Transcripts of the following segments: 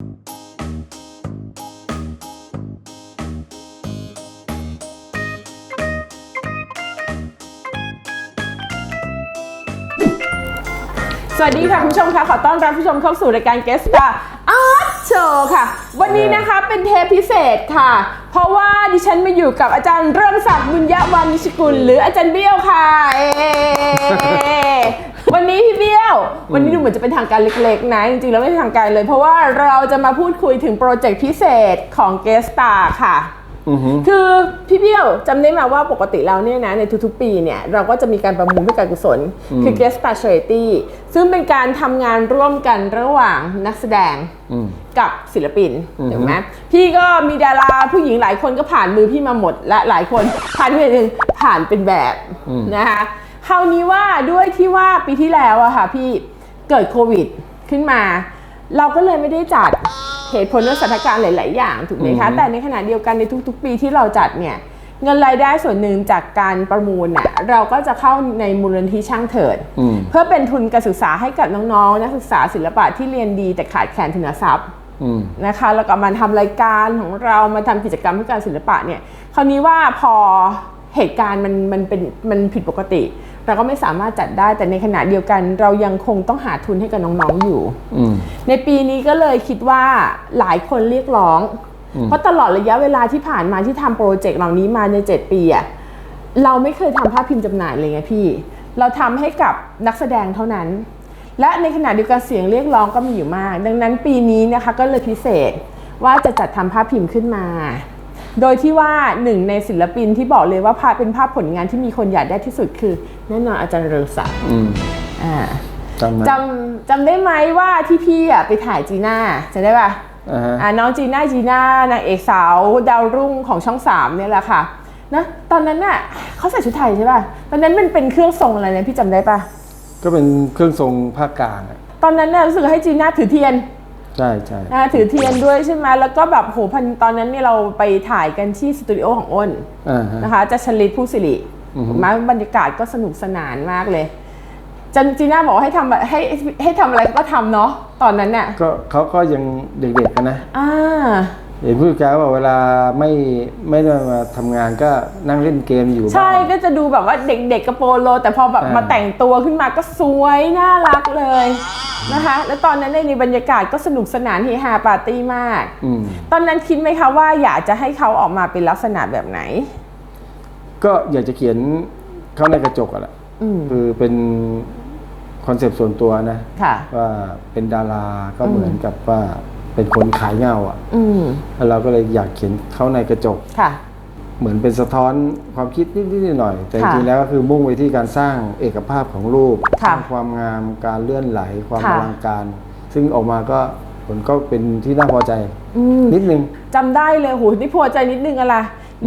สวัสดีค่ะ คุณผู้ชมค่ะ ขอต้อนรับผู้ชมเข้าสู่รายการ Guest Star Art Show ค่ะ วันนี้นะคะเป็นเทปพิเศษค่ะ เพราะว่าดิฉันมาอยู่กับอาจารย์เริ่มศักดิ์บุญยวานิชกุล หรืออาจารย์เบี้ยวค่ะเอ วันนี้พี่เบี้ยว วันนี้ดูเหมือนจะเป็นทางการเล็กๆ นะ จริงๆ แล้วไม่เป็นทางการเลย เพราะว่าเราจะมาพูดคุยถึงโปรเจกต์พิเศษของ Guest Star ค่ะ คือพี่เบี้ยวจำได้ไหมาว่าปกติแล้วเนี่ยนะในทุกๆ ปีเนี่ยเราก็จะมีการประมูลเพื่อการกุศล คือ Guest Star Charity ซึ่งเป็นการทำงานร่วมกันระหว่างนักแสดงกับศิลปินถูกไหมพี่ก็มีดาราผู้หญิงหลายคนก็ผ่านมือพี่มาหมดและหลายคนผ่านมือหนึ่งผ่านเป็นแบบนะคะ คราวนี้ว่าด้วยที่ว่าปีที่แล้วอะค่ะพี่เกิดโควิดขึ้นมา เราก็เลยไม่ได้จัดเหตุผลด้วยสถานการณ์หลาย ๆ อย่างถูกไหมคะ แต่ในขณะเดียวกันในทุก ๆ ปีที่เราจัดเนี่ยเงินรายได้ส่วนหนึ่งจากการประมูลน่ะเราก็จะเข้าในมูลนิธิช่างเถิดอืมเพื่อเป็นทุนการศึกษาให้กับน้อง ๆ นักศึกษาศิลปะที่เรียนดีแต่ขาดแคลนทุนทรัพย์อืมนะคะแล้วก็มาทำรายการของเรามาทำกิจกรรมเพื่อการศิลปะเนี่ยคราวนี้ว่าพอเหตุการณ์มันมันเป็นมันผิดปกติ เราก็ไม่สามารถจัดได้แต่ในขณะเดียวกัน เรายังคงต้องหาทุนให้กับน้องๆอยู่อืมในปีนี้ก็เลยคิดว่าหลายคนเรียกร้อง เพราะตลอดระยะเวลาที่ผ่านมาที่ทำโปรเจกต์เหล่านี้มาใน 7 ปีอะเราไม่เคยทำภาพพิมพ์จำหน่ายเลยไงพี่ เราทำให้กับนักแสดงเท่านั้น และในขณะเดียวกันเสียงเรียกร้องก็มีอยู่มาก ดังนั้นปีนี้นะคะก็เลยพิเศษว่าจะจัดทำภาพพิมพ์ขึ้นมา โดยที่ว่าหนึ่งในศิลปินที่บอกเลยว่าภาพเป็นภาพผลงานที่มีคนอยากได้ที่สุดคือแน่นอนอาจารย์เริงศักดิ์อืมอ่าจำนะจำจำได้ไหมว่าที่พี่อะไปถ่ายจีน่าจำได้ปะอ่าฮะอ่าน้องจีน่าจีน่านางเอกสาวดาวรุ่งของช่องสามเนี่ยแหละค่ะนะตอนนั้นน่ะเขาใส่ชุดไทยใช่ป่ะตอนนั้นมันเป็นเครื่องทรงอะไรนะพี่จำได้ปะก็เป็นเครื่องทรงภาคกลางอะตอนนั้นน่ะรู้สึกให้จีน่าถือเทียน ใช่ใช่นะถือเทียนด้วยใช่ไหมแล้วก็แบบโหพันตอนนั้นเนี่ยเราไปถ่ายกันที่สตูดิโอของอ้นอ่าฮะ นะคะจะชลิตผู้สิริอือฮึมาบรรยากาศก็สนุกสนานมากเลยจันจีน่าบอกว่าให้ทำแบบให้ให้ทำอะไรก็ทำเนาะตอนนั้นน่ะก็เขาก็ยังเด็กๆกันนะ อ่า เห็นผู้จัดการว่าเวลาไม่ไม่ได้มาทำงานก็นั่งเล่นเกมอยู่บ้าน ใช่ก็จะดูแบบว่าเด็กๆกระโปรงโล แต่พอแบบอ่ามมาแต่งตัวขึ้นมาก็สวยน่ารักเลยนะคะ แล้วตอนนั้นในบรรยากาศก็สนุกสนานเฮฮาปาร์ตี้มาก อืม ตอนนั้นคิดไหมคะว่าอยากจะให้เขาออกมาเป็นลักษณะแบบไหน ก็อยากจะเขียนเข้าในกระจกอะแหละอืมคือเป็นคอนเซปต์ส่วนตัวนะ ค่ะ ว่าเป็นดาราก็เหมือนกับว่า เป็นคนขายเงาอะอืมแล้วเราก็เลยอยากเขียนเข้าในกระจก ค่ะ เหมือนเป็นสะท้อนความคิดนิดๆหน่อยๆแต่จค่ะริงๆแล้วก็คือมุ่งไปที่การสร้างเอกภาพของรูปค่ะสร้างความงามการเลื่อนไหลความค่ะอลังการ ซึ่งออกมาก็ผลก็เป็นที่น่าพอใจ อืม นิดนึง จำได้เลยโหนี่พอใจนิดนึงอะไร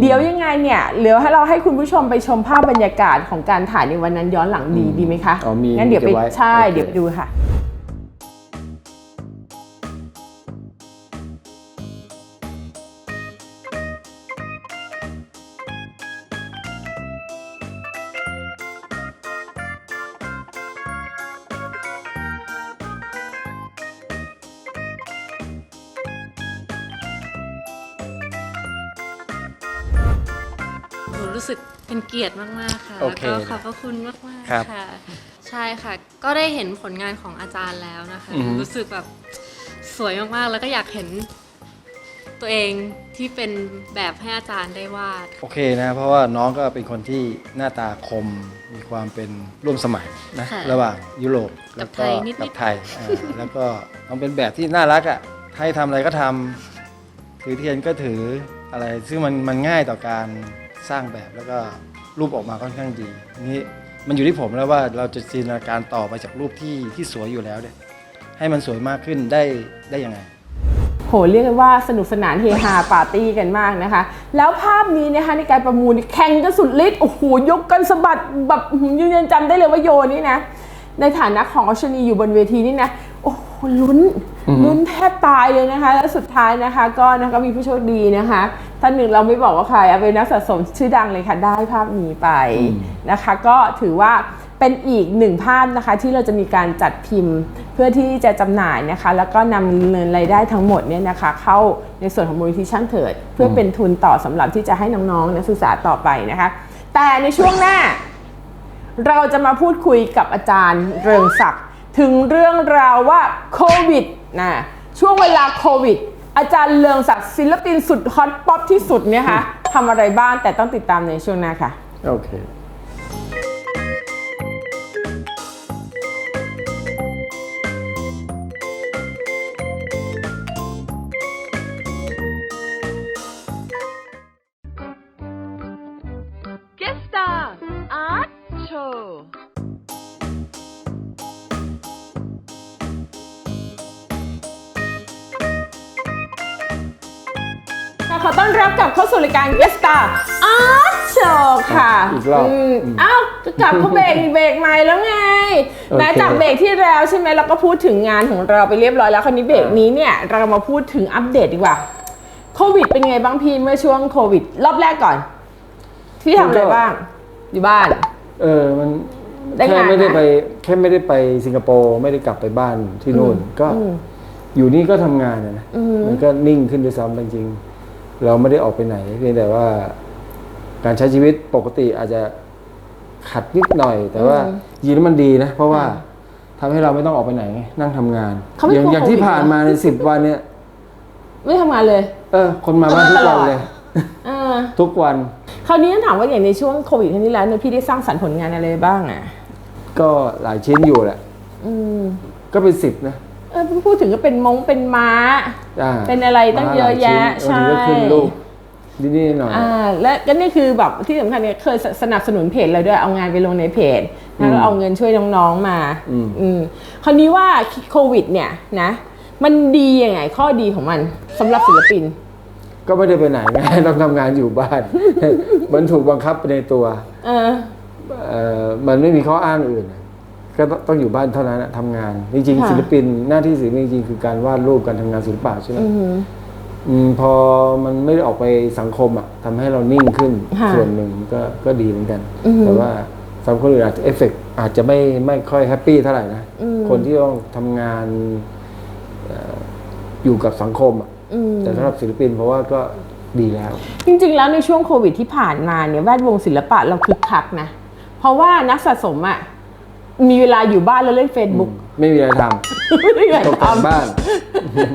เดี๋ยวยังไงเนี่ยเหลือให้เราให้คุณผู้ชมไปชมภาพบรรยากาศของการถ่ายในวันนั้นย้อนหลังดีดีไหมคะ อ๋อมีงั้นเดี๋ยวไปเก็บไว้ใช่ โอเค เดี๋ยวไปดูค่ะ รู้สึกเป็นเกียรติมาก ๆ ค่ะโอแล้วเคก็ขอบพระคุณมาก ครับๆ ค่ะ ใช่ค่ะ ก็ได้เห็นผลงานของอาจารย์แล้วนะคะ อือฮึ รู้สึกแบบสวยมาก ๆ แล้วก็อยากเห็นตัวเองที่เป็นแบบให้อาจารย์ได้วาด โอเคนะ เพราะว่าน้องก็เป็นคนที่หน้าตาคมมีความเป็นร่วมสมัยนะค่ะระหว่างยุโรปแล้วก็กับไทยนิดๆ กับไทยอ่าแล้วก็น้องเป็นแบบที่น่ารักอะให้ทำอะไรก็ทำถือเทียนก็ถืออะไร ซึ่งมันมันง่ายต่อการ สร้างแบบแล้วก็รูปออกมาค่อนข้างดีนี่มันอยู่ที่ผมแล้วว่าเราจะจินตนาการต่อไปจากรูปที่ที่สวยอยู่แล้วเนี่ยให้มันสวยมากขึ้นได้ได้ยังไง โหเรียกว่าสนุกสนานเฮฮาปาร์ตี้กันมากนะคะ แล้วภาพนี้นะคะในการประมูลแข่งกันสุดฤทธิ์โอ้โหยกกันสะบัดแบบยืนยันจำได้เลยว่าโยนี่นะในฐานะของอัชนีอยู่บนเวทีนี่นะ โอ้โหลุ้นลุ้นแทบตายเลยนะคะ แล้วสุดท้ายนะคะก็นะคะมีผู้โชคดีนะคะท่านหนึ่งเราไม่บอกว่าใครเอาเป็นนักสะสมชื่อดังเลยค่ะได้ภาพนี้ไปนะคะ ก็ถือว่าเป็นอีกหนึ่งภาพนะคะที่เราจะมีการจัดพิมพ์เพื่อที่จะจำหน่ายนะคะ แล้วก็นำเงินรายได้ทั้งหมดเนี่ยนะคะ เข้าในส่วนของมูลนิธิช่างเถิด เพื่อเป็นทุนต่อสำหรับที่จะให้น้องๆนักศึกษาต่อไปนะคะ แต่ในช่วงหน้า เราจะมาพูดคุยกับอาจารย์เริงศักดิ์ ถึงเรื่องราวว่าโควิดนะช่วงเวลาโควิด อาจารย์เลืองศักดิ์ศิลปินสุดฮอตป๊อปที่สุดเนี่ยค่ะทำอะไรบ้างแต่ต้องติดตามในช่วงหน้าค่ะโลับเข้าสู่รายการ Guest Star Art Show ค่ะอีกรอบมอืมอ้าวก็กลับเข้าเบรกเบรกใหม่แล้วไงโอเค แม้จากเบรกที่แล้วใช่ไหมเราก็พูดถึงงานของเราไปเรียบร้อยแล้วคราวนี้เบรกนี้เนี่ยเรามาพูดถึงอัปเดตดีกว่าโควิดเป็นไงบ้างพี่เมื่อช่วงโควิด รอบแรกก่อน พี่ทำอะไรบ้าง อยู่บ้าน เออมันได้แค่งานไม่ได้ไหมไปแค่ไม่ได้ไปสิงคโปร์ไม่ได้กลับไปบ้านที่นู่น ก็อืมอยู่นี่ก็ทำงานนะนะอืมมันก็นิ่งขึ้นด้วยซ้ำจริงๆ เราไม่ได้ออกไปไหนเพียงแต่ว่า การใช้ชีวิตปกติอาจจะขัดนิดหน่อย แต่ว่าจริงๆแล้วมันดีนะ เพราะว่าทำให้เราไม่ต้องออกไปไหนไงนั่งทำงานเขาไม่อย่างกลัวอย่างที่โควิดผ่านเหรอมาในสิบวันเนี่ย ไม่ทำงานเลย เออ คนมาบ้านทุกวันเลยเออทุกวัน คราวนี้ต้องถามว่าอย่างในช่วงโควิดครั้งที่แล้วเนี่ยพี่ได้สร้างสรรค์ผลงานอะไรบ้างอะก็หลายชิ้นอยู่แหละอืมก็เป็นสิบนะ เออพูดถึงก็เป็นมงเป็นม้า อ่าเป็นอะไรตั้งเยอะแยะมาหลายชิ้นบางทีก็ใช่ขึ้นรูปนิดๆหน่อยอ่าและก็นี่คือแบบที่สำคัญเนี่ยเคยสสนับสนุนเพจเราด้วยเอางานไปลงในเพจแล้วก็เอาเงินช่วยน้องๆมาอืมอืมคราวนี้ว่าโควิดเนี่ยนะ มันดียังไงข้อดีของมันสำหรับศิลปิน ก็ไม่ได้ไปไหนไงต้องทำงานอยู่บ้าน มันถูกบังคับไปในตัวเออ เอ่อมันไม่มีข้ออ้างอื่นก็ต้ องต้องอยู่บ้านเท่านั้นอะทำงาน จริงค่ะๆศิลปินหน้าที่ศิลปินจริงๆคือการวาดรูปการทำงานศิลปะใช่ไหมอือหือ อืมพอมันไม่ได้ออกไปสังคมอะทำให้เรานิ่งขึ้น ค่ะส่วนหนึ่งก็ก็ดีเหมือนกัน อือหือแต่ว่าสำหรับคนอื่นอาจจะเอฟเฟกอาจจะไม่ไม่ค่อยแฮปปี้เท่าไหร่นะอืม คนที่ต้องทำงานเอ่ออยู่กับสังคมอะอืม แต่สำหรับศิลปินเพราะว่าก็ดีแล้ว จริงๆ แล้วในช่วงโควิดที่ผ่านมาเนี่ยแวดวงศิลปะเราคึกคักนะ เพราะว่านักสะสมอะ มีเวลาอยู่บ้านแล้วเล่น Facebook ไม่มีอะไรทไม่มีอะไรำตกแต่งทำบ้าน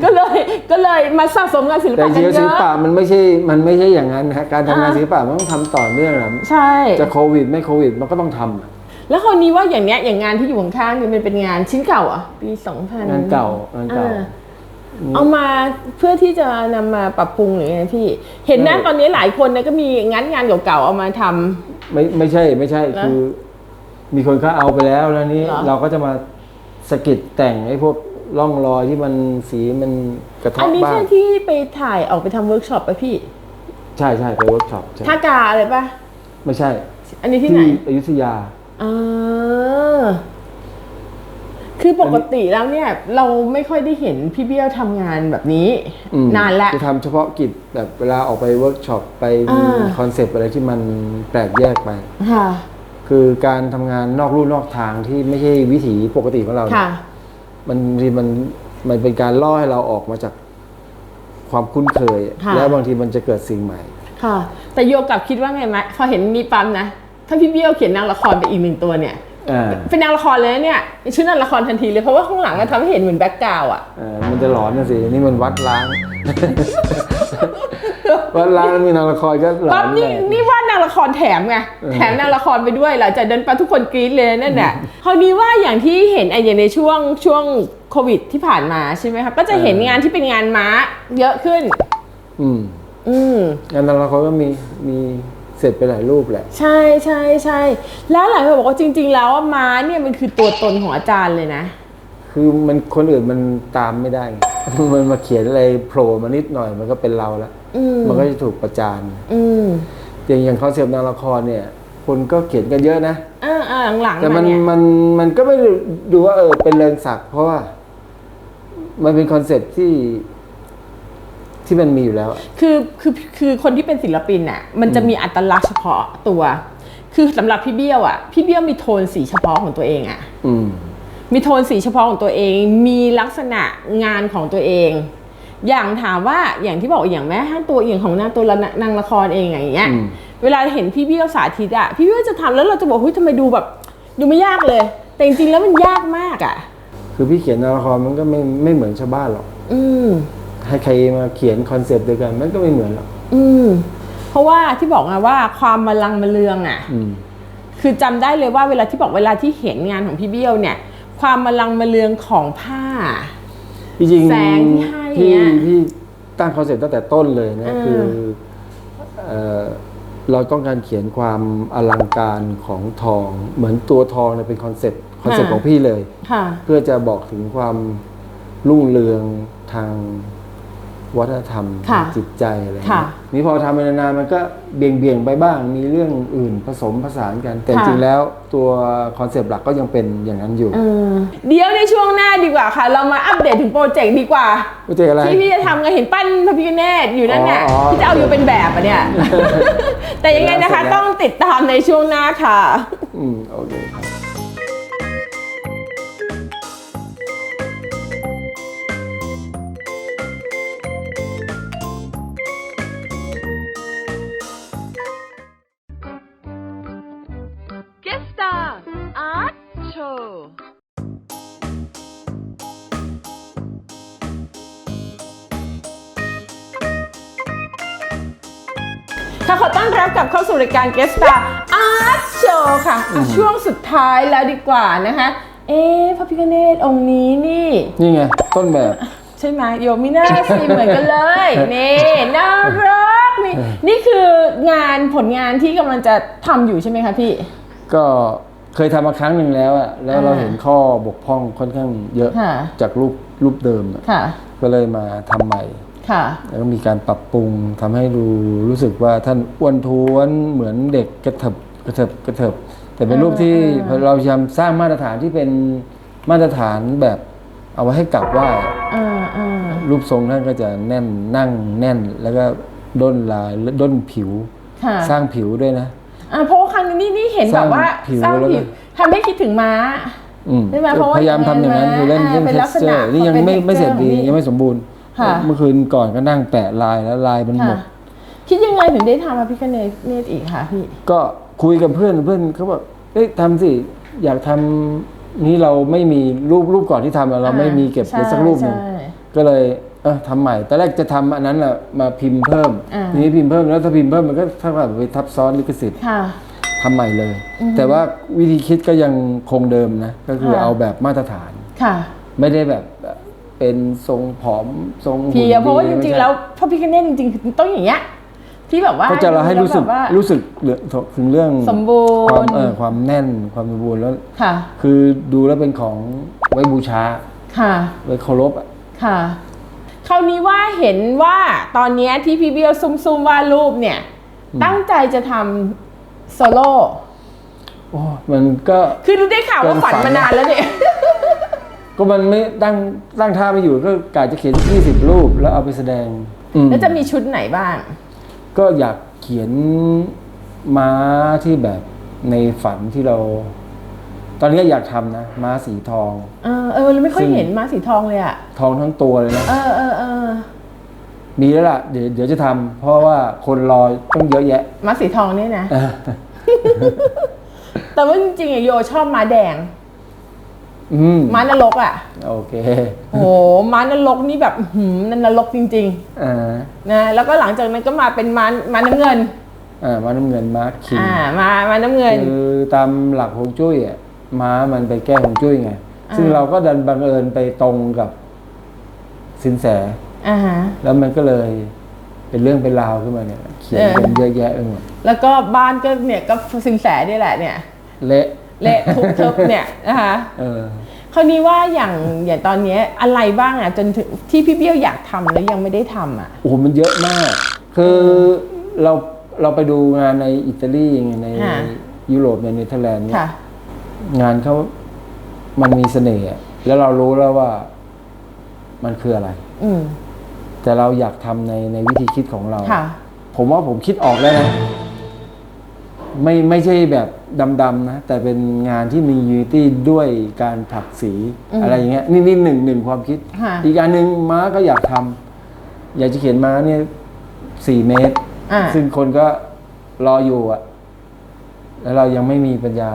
ก็เลยก็เลยมาสะสมงานศิลแต่ปะจกัรินงๆเยศิลอะปะมันไม่ใช่มันไม่ใช่อย่างนั้นนะฮะการทำงานอ่า ศิลปะมันต้องทำต่อเนื่องนะใช่ จะโควิดไม่โควิดมันก็ต้องทำอะแล้วคราวนี้ว่าอย่างเนี้ยอย่างงานที่อยู่ข้างๆเนี่ยมันเป็นงานชิ้นเก่าเหรอะ ปีสองพันงานเก่างานเก่า เอามาเพื่อที่จะนำมาปรับปรุงหรือไงพี่ เห็นนะเออตอนนี้หลายคนเนี่ยก็มีงานงานเก่าๆเอามาทำ ไม่ไม่ใช่ไม่ใช่แล้วคือ มีคนเขาเอาไปแล้วแล้วนี้ เหรอ เราก็จะมาสะกิดแต่งไอ้พวกร่องรอยที่มันสีมันกระอัเทาะนนี้บ้างใช่ที่ไปถ่ายออกไปทำเวิร์กช็อปปะพี่ใช่ใช่ไปเวิร์กช็อปใช่ท่ากาอะไรปะไม่ใช่อันนี้ที่ไหนอยุธยา อ่าคือปกติแล้วเนี่ย เราไม่ค่อยได้เห็นพี่เบี้ยวทำงานแบบนี้ อืมนานแล้ว จะทำเฉพาะกิจแบบเวลาออกไปเวิร์กช็อปไปมีอ่า คอนเซปต์อะไรที่มันแปลกแยกไป ค่ะ คือการทำงานนอกลู่นอกทางที่ไม่ใช่วิถีปกติของเราเนี่ย ค่ะ มันบางทีมันมันเป็นการล่อให้เราออกมาจากความคุ้นเคย ค่ะ แล้วบางทีมันจะเกิดสิ่งใหม่ ค่ะ แต่โยกลับคิดว่าไงไหมพอเห็นมีปั๊มนะ ถ้าพี่เบี้ยวเขียนนางละครไปอีกหนึ่งตัวเนี่ย อ่าเป็นนางละครเลยนะเนี่ยชื่อนางละครทันทีเลยเพราะว่าข้างหลังอะทำให้เห็นเหมือนแบ็กกราวด์อะเออมันจะหลอนนะสิ นี่มันวัดล้าง วัดล้างแล้วมีนางละครก็หลอปั๊นมนี่แหละนี่ว่านางละครแถมไงเออแถมนางละครไปด้วยหลังจากเดินไปทุกคนกรี๊ดเลยนั่นแหละคราวนี้ว่าอย่างที่เห็นไอ้อย่างในช่วงช่วงโควิดที่ผ่านมาใช่ไหมคะก็จะเห็นงานที่เป็นงานม้าเยอะขึ้น อืม อืมงานนางละครก็มีมีเสร็จไปหลายรูปแหละ ใช่ใช่ใช่แล้วหลายคนบอกว่าจริง ๆ แล้วว่าม้าเนี่ยมันคือตัวตนของอาจารย์เลยนะ คือมันคนอื่นมันตามไม่ได้ไงมันมาเขียนอะไรโผล่มานิดหน่อยมันก็เป็นเราละ อืมมันก็จะถูกประจานอืมอย่างอย่างคอนเซปต์นางละครเนี่ย คนก็เขียนกันเยอะนะ อ่าอ่าหลังๆแต่มันมาเนี่ยมันมันก็ไม่ได้ดูว่าเออเป็นเริงศักดิ์เพราะว่า มันเป็นคอนเซปต์ที่ที่มันมีอยู่แล้วอะคือคือคือคนที่เป็นศิลปินน่ะมันจะมีอัตลักษณ์เฉพาะตัว คือสำหรับพี่เบี้ยวอะพี่เบี้ยวมีโทนสีเฉพาะของตัวเองอะ อืม มีโทนสีเฉพาะของตัวเอง มีลักษณะงานของตัวเอง อย่างถามว่าอย่างที่บอกอย่างแม้ถ้าตัวอย่างของนางตัวละนางละครเองอย่างเงี้ยอืมเวลาเห็นพี่เบี้ยวสาธิตอะพี่เบี้ยวจะทำแล้วเราจะบอกเฮ้ยทำไมดูแบบ ดูไม่ยากเลย แต่จริงๆแล้วมันยากมากอะคือพี่เขียนละครมันก็ไม่ไม่เหมือนชาวบ้านหรอก อืมให้ใครมาเขียนคอนเซปต์เดียวกันมันก็ไม่เหมือนหรอกอืม เพราะว่าที่บอกไงว่าความมาลังมาเลืองอะอืมคือจำได้เลยว่าเวลาที่บอกเวลาที่เห็นงานของพี่เบี้ยวเนี่ย ความมาลังมาเลืองของผ้า จริงๆแสงที่ให้พี่อะพี่ตั้งคอนเซ็ปต์ตั้งแต่ต้นเลยนะเออคือเอ่อเราต้องการเขียนความอลังการของทอง เหมือนตัวทองเนี่ยเป็นคอนเซ็ปต์คอนเซ็ปต์ของพี่เลย ค่ะ เพื่อจะบอกถึงความรุ่งเรืองทาง วัฒนธรรมค่ะจิตใจอะไรค่ะเงี้ยนี่พอทำไปนานๆมันก็เบี่ยงเบี่ยงๆไปบ้าง มีเรื่องอื่นผสมผสานกัน แต่ค่ะจริงๆแล้วตัวคอนเซปต์หลักก็ยังเป็นอย่างนั้นอยู่เออเดี๋ยวในช่วงหน้าดีกว่าค่ะ เรามาอัปเดตถึงโปรเจกต์ดีกว่าโปรเจกต์อะไรที่พี่จะทำกันเห็นปั้นพระพิฆเนศอยู่นั่นน่ะอ๋ออ๋อที่จะเอาอยู่เป็นแบบอะเนี่ยแต่ยังไงนะคะเสร็จแล้วต้องติดตามในช่วงหน้าค่ะ อืมโอเคครับ ค่ะขอต้อนรับกลับเข้าสู่รายการ Guest Star Art Show ค่ะอะ ช่วงสุดท้ายแล้วดีกว่านะคะ เอ๊ะพระพิฆเนศองค์นี้นี่ นี่ไง ต้นแบบ ใช่ไหมโยมิน่าสีเหมือนกันเลย นี่น่ารักนี่นี่คืองานผลงานที่กำลังจะทำอยู่ใช่ไหมคะพี่ ก็เคยทำมาครั้งหนึ่งแล้วอะแล้วเราอ่าเห็นข้อบกพร่องค่อนข้างเยอะค่ะ จากรูปรูปเดิมอะค่ะ ก็เลยมาทำใหม่ ค่ะ แล้วก็มีการปรับปรุงทำให้ดูรู้สึกว่าท่านอ้วนท้วนเหมือนเด็กกระเถิบกระเถิบกระเถิบแต่เป็นรูปที่อ่าเราพยายามสร้างมาตรฐานที่เป็นมาตรฐานแบบเอาไว้ให้กลับไหว่าอ่าอ่ารูปทรงท่านก็จะแน่นนั่งแน่นแล้วก็ด้นลายด้นผิวค่ะสร้างผิวด้วยนะอ่าเพราะว่าครั้งนี้นี่นี่เห็นแบบว่าสร้างผิวสร้างแล้วก็ผิวทำให้คิดถึงม้าอืมใช่ไหมเพราะว่าพยายามทำอย่างนั้นคือเล่นอ่าเล่นเป็นเทลัสกษเจอณะร์นี่ยังเป็นไม่ไม่เสร็จดี texture ยังไม่สมบูรณ์ ค่ะ เมื่อคืนก่อนก็นั่งแปะลายแล้วลายมันหมค่ะ ด คิดยังไงถึงได้ทำพระพิฆเนศอีกคะพี่ ก็คุยกับเพื่อนเพื่อนเขาบอกเอ้ยทำสิ อยากทำนี่เราไม่มีรูปรูปก่อนที่ทำอะเราไม่มีเก็บไว้สักรูปหนึ่งใช่ก็เลยเออทำใหม่ตอนแรกจะทำอันนั้นแหละมาพิมพ์เพิ่มอ่า ทีนี้พิมพ์เพิ่มแล้วถ้าพิมพ์เพิ่มมันก็เท่ากับไปทับซ้อนลิขสิทธิ์ค่ะ ทำใหม่เลย แต่ว่าวิธีคิดก็ยังคงเดิมนะ ก็คือค่ะ เอาแบบมาตรฐาน ค่ะ ไม่ได้แบบ เป็นทรงผอมทรงหุ่นเพียเพราะว่าจดีไม่ริงใช่ๆแล้วพระพิฆเนศจริงๆคือต้องอย่างเงี้ยที่แบบว่าก็จะเราให้รู้สึกแบบว่ารู้สึกถึงเรื่องสมบูรณ์ความเออความแน่นความสมบูรณ์แล้วค่ะ คือดูแล้วเป็นของไว้บูชาค่ะไว้เคารพอะค่ะคราวนี้ว่าเห็นว่าตอนเนี้ยที่พี่เบี้ยวซุ่มๆวาดรูปเนี่ย ตั้งใจจะทำโซโล่โอ้มันก็คือได้ข่าวว่าเกินฝันฝันมานานแล้วเนี่ย ก็มันไม่ตั้งตั้งท่าไม่อยู่ก็กะจะเขียน 20 รูปแล้วเอาไปแสดงอืมแล้วจะมีชุดไหนบ้าง ก็อยากเขียนม้าที่แบบในฝันที่เรา ตอนนี้อยากทำนะ ม้าสีทอง เออเออเราไม่ค่อยซึ่งเห็นม้าสีทองเลยอะทองทั้งตัวเลยนะ เออเออเออมีแล้วล่ะ เดี๋ยวเดี๋ยวจะทำเพราะว่าคนรอต้องเยอะแยะ ม้าสีทองเนี่ยนะเออแต่ว่าจริงๆอะโยชอบม้าแดง อืมม้านรกอะโอเคโอ้โหม้านรกนี่แบบอื้อหืมนันนรกจริงอ่าๆนะแล้วก็หลังจากนั้นก็มาเป็นม้าม้าน้ำเงิน อ่าม้าน้ำเงินม้าคิงอ่ามาม้าน้ำเงิน คือตามหลักฮวงจุ้ยอะม้ามันไปแก้ฮวงจุ้ยไง อ่า ซึ่งเราก็ดันบังเอิญไปตรงกับสินแส อ่าฮะ แล้วมันก็เลยเป็นเรื่องเป็นราวขึ้นมาเนี่ยเขียนเออเป็นเยอะแยะไปหมดแล้วก็บ้านก็เนี่ยก็สินแสนี่แหละเนี่ย เละ เละทุบทึบเนี่ยนะคะเออคราวนี้ว่าอย่างอย่างตอนเนี้ยอะไรบ้างอะจนถึงที่พี่เบี้ยวอยากทำแล้วยังไม่ได้ทำอะโอ้โหมันเยอะมาก คือเราเราไปดูงานในอิตาลีไงในค่ะยุโรปในเนเธอร์แลนด์เนี่ยค่ะงานเขามันมีเสน่ห์อะแล้วเรารู้แล้วว่ามันคืออะไรอืมแต่เราอยากทำในในวิธีคิดของเราค่ะผมว่าผมคิดออกแล้วนะไม่ไม่ใช่แบบ ดำๆนะแต่เป็นงานที่มียูนิตี้ด้วยการถักสีอืมอะไรอย่างเงี้ยนี่นี่หนึ่งหนึ่งความคิด ค่ะ อีกอันหนึ่งม้าก็อยากทำอยากจะเขียนม้าเนี่ยสี่เมตร อ่า ซึ่งคนก็รออยู่อะแล้วเรายังไม่มีปัญญา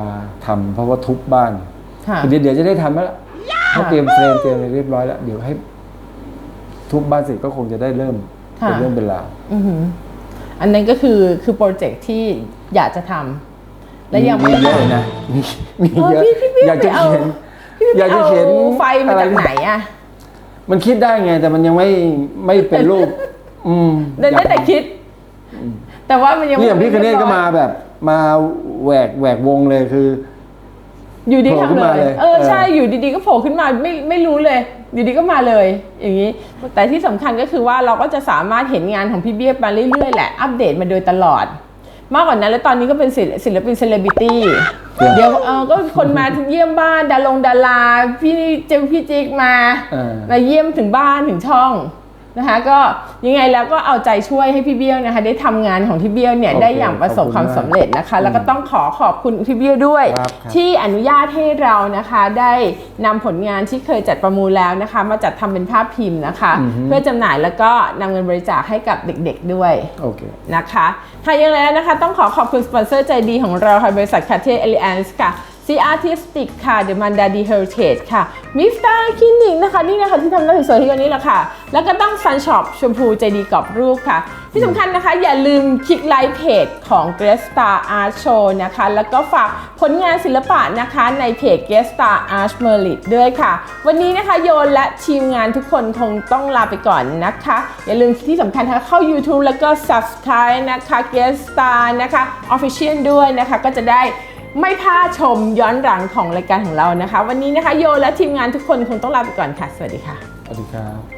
ทำเพราะว่าทุบบ้าน ค่ะ เดี๋ยวเดี๋ยวจะได้ทำแล้วล่ะเขาเตรียมเฟรมเตรียมอะไรเรียบร้อยแล้ว เดี๋ยวให้ทุบบ้านเสร็จก็คงจะได้เริ่มค่ะ เป็นเรื่องเป็นราว อือหืออันนั้นก็คือคือโปรเจกต์ที่อยากจะทำ และยังไม่เยอะเลยนะมีมีเออเยอะพี่พี่พี่อยากจะไปเอาเขียน พี่อยากจะเขียนอาไฟมาจากไหนอะมันคิดได้ไง แต่มันยังไม่ไม่เป็นรูป อืมได้ได้แต่คิด แต่ว่ามันยังนี่อย่างพี่คเนตก็มาแบบ มาแหวกแหวกวงเลยคือ อยู่ดีโผล่ขึ้ทำนเลมายเลยเออเออใช่อยู่ดีๆก็โผล่ขึ้นมาไม่ไม่รู้เลย อยู่ดีก็มาเลย อย่างนี้ แต่ที่สำคัญก็คือว่าเราก็จะสามารถเห็นงานของพี่เบี้ยมาเรื่อยๆแหละอัปเดตมาโดยตลอด มากกว่านั้นแล้วตอนนี้ก็เป็นศิลศิลปินเซเลบริตี้เดี๋ยวเออก็คนมาเยี่ยมบ้านดารงดาราพี่เจมพี่จิ๊กมาเออมาเยี่ยมถึงบ้านถึงช่อง นะคะก็ยังไงแล้วก็เอาใจช่วยให้พี่เบี้ยวนะคะ ได้ทำงานของพี่เบี้ยวเนี่ยโอเคได้อย่างประสบความขอบคุณมากสำเร็จนะคะ แล้วก็ต้องขอขอบคุณพี่เบี้ยวด้วย ครับครับ ที่อนุญาตให้เรานะคะได้นำผลงานที่เคยจัดประมูลแล้วนะคะ มาจัดทำเป็นภาพพิมพ์นะคะ เพื่อจำหน่ายแล้วก็นำเงินบริจาคให้กับเด็กๆด้วย โอเค นะคะค่ะยังไงแล้วนะคะ ต้องขอขอบคุณสปอนเซอร์ใจดีของเราค่ะบริษัทคาเทเอลิแอนส์ค่ะ C Artistic ค่ะ The Mandadi Heritage ค่ะมิสเตอร์คลินิกนะคะ นี่นะคะที่ทำหน้าสวยๆที่วันนี้แหละค่ะ แล้วก็ต้อง Sun Shop ชมพูใจดีกรอบรูปค่ะ ที่สำคัญนะคะ อย่าลืมคลิกไลค์เพจของ g r e s t a r Art Show นะคะ แล้วก็ฝากผลงานศิลปะนะคะในเพจ g r e s t a r Art Merit ด้วยค่ะ วันนี้นะคะโยนและทีมงานทุกคนคงต้องลาไปก่อนนะคะ อย่าลืมที่สำคัญนะคะเข้า YouTube แล้วก็ Subscribe นะคะ g r e s t a r นะคะ Official ด้วยนะคะก็จะได้ ไม่พลาดชมย้อนหลังของรายการของเรานะคะ วันนี้นะคะโยและทีมงานทุกคนคงต้องลาไปก่อนค่ะ สวัสดีค่ะ สวัสดีครับ